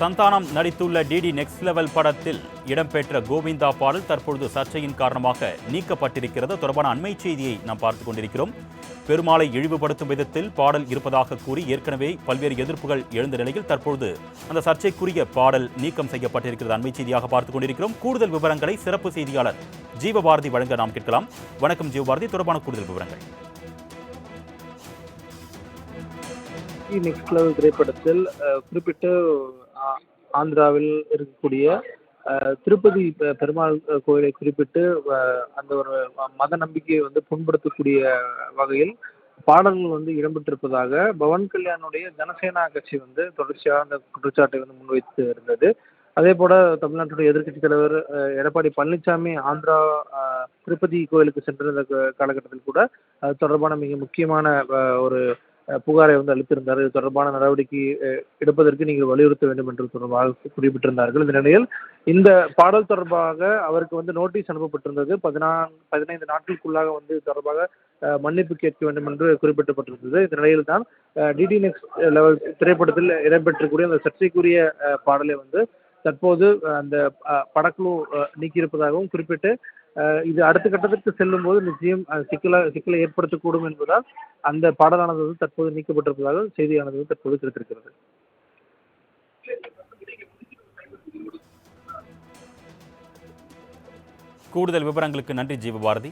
சந்தானம் நடித்துள்ள DD next level படத்தில் இடம்பெற்ற கோவிந்தா பாடல் தற்பொழுது சர்ச்சையின் காரணமாக நீக்கப்பட்டிருக்கிறது. தொடர்பான அண்மை செய்தியை நாம் பார்த்துக் கொண்டிருக்கிறோம். பெருமாளை இழிவுபடுத்தும் விதத்தில் பாடல் இருப்பதாக கூறி ஏற்கனவே பல்வேறு எதிர்ப்புகள் எழுந்த நிலையில் தற்பொழுது அந்த சர்ச்சைக்குரிய பாடல் நீக்கம் செய்யப்பட்டிருக்கிறது. அண்மை செய்தியாக பார்த்துக் கொண்டிருக்கிறோம். கூடுதல் விவரங்களை சிறப்பு செய்தியாளர் ஜீவபாரதி வழங்க நாம் கேட்கலாம். வணக்கம் ஜீவபாரதி. தொடர்பான கூடுதல் விவரங்கள். நெக்ஸ்ட் லெவல் திரைப்படத்தில் குறிப்பிட்ட ஆந்திராவில் இருக்கக்கூடிய திருப்பதி பெ- பெருமாள் கோயிலை குறிப்பிட்டு அந்த ஒரு மத நம்பிக்கையை வந்து புண்படுத்தக்கூடிய வகையில் பாடல்கள் வந்து இடம்பெற்றிருப்பதாக பவன் கல்யாணுடைய ஜனசேனா கட்சி வந்து தொடர்ச்சியாக அந்த குற்றச்சாட்டை வந்து முன்வைத்து இருந்தது. அதே போல தமிழ்நாட்டுடைய எதிர்க்கட்சி தலைவர் எடப்பாடி பழனிசாமி ஆந்திரா திருப்பதி கோயிலுக்கு சென்றிருந்த காலகட்டத்தில் கூட அது தொடர்பான மிக முக்கியமான ஒரு புகாரை வந்து அளித்திருந்தார். இது தொடர்பான நடவடிக்கை எடுப்பதற்கு நீங்கள் வலியுறுத்த வேண்டும் என்று தொடர்பாக குறிப்பிட்டிருந்தார்கள். இந்த நிலையில் இந்த பாடல் தொடர்பாக அவருக்கு வந்து நோட்டீஸ் அனுப்பப்பட்டிருந்தது. பதினா பதினைந்து நாட்களுக்குள்ளாக வந்து தொடர்பாக மன்னிப்பு கேட்க வேண்டும் என்று குறிப்பிட்டப்பட்டிருந்தது. இந்த நிலையில் தான் டிடி நெக்ஸ்ட் லெவல் திரைப்படத்தில் இடம்பெற்றக்கூடிய அந்த சர்ச்சைக்குரிய பாடலை வந்து தற்போது அந்த படக்குழு நீக்கியிருப்பதாகவும் குறிப்பிட்டு இது அடுத்த கட்டத்திற்கு செல்லும் போது நிச்சயம் சிக்கலா சிக்கலை ஏற்படுத்தக்கூடும் என்பதால் அந்த பாடலானது வந்து தற்போது நீக்கப்பட்டிருப்பதாக செய்தியானது வந்து தற்போது கிடைத்திருக்கிறது. கூடுதல் விவரங்களுக்கு நன்றி ஜீவபாரதி.